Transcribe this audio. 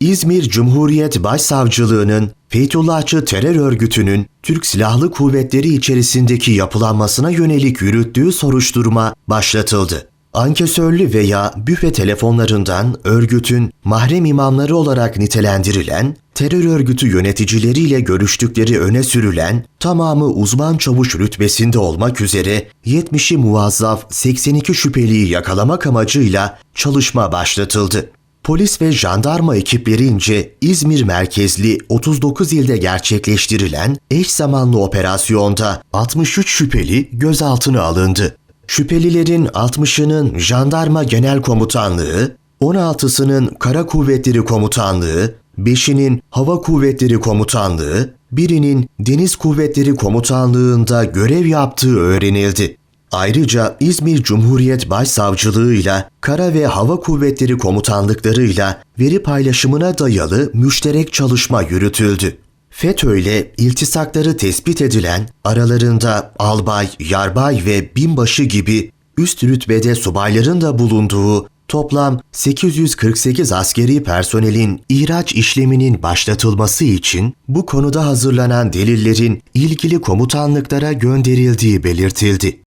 İzmir Cumhuriyet Başsavcılığı'nın Feytullahçı terör örgütünün Türk Silahlı Kuvvetleri içerisindeki yapılanmasına yönelik yürüttüğü soruşturma başlatıldı. Ankesörlü veya büfe telefonlarından örgütün mahrem imamları olarak nitelendirilen, terör örgütü yöneticileriyle görüştükleri öne sürülen, tamamı uzman çavuş rütbesinde olmak üzere 70'i muvazzaf 82 şüpheliyi yakalamak amacıyla çalışma başlatıldı. Polis ve jandarma ekiplerince İzmir merkezli 39 ilde gerçekleştirilen eş zamanlı operasyonda 63 şüpheli gözaltına alındı. Şüphelilerin 60'ının Jandarma Genel Komutanlığı, 16'sının Kara Kuvvetleri Komutanlığı, 5'inin Hava Kuvvetleri Komutanlığı, birinin Deniz Kuvvetleri Komutanlığı'nda görev yaptığı öğrenildi. Ayrıca İzmir Cumhuriyet Başsavcılığı'yla Kara ve Hava Kuvvetleri Komutanlıklarıyla veri paylaşımına dayalı müşterek çalışma yürütüldü. FETÖ ile iltisakları tespit edilen aralarında albay, yarbay ve binbaşı gibi üst rütbede subayların da bulunduğu toplam 848 askeri personelin ihraç işleminin başlatılması için bu konuda hazırlanan delillerin ilgili komutanlıklara gönderildiği belirtildi.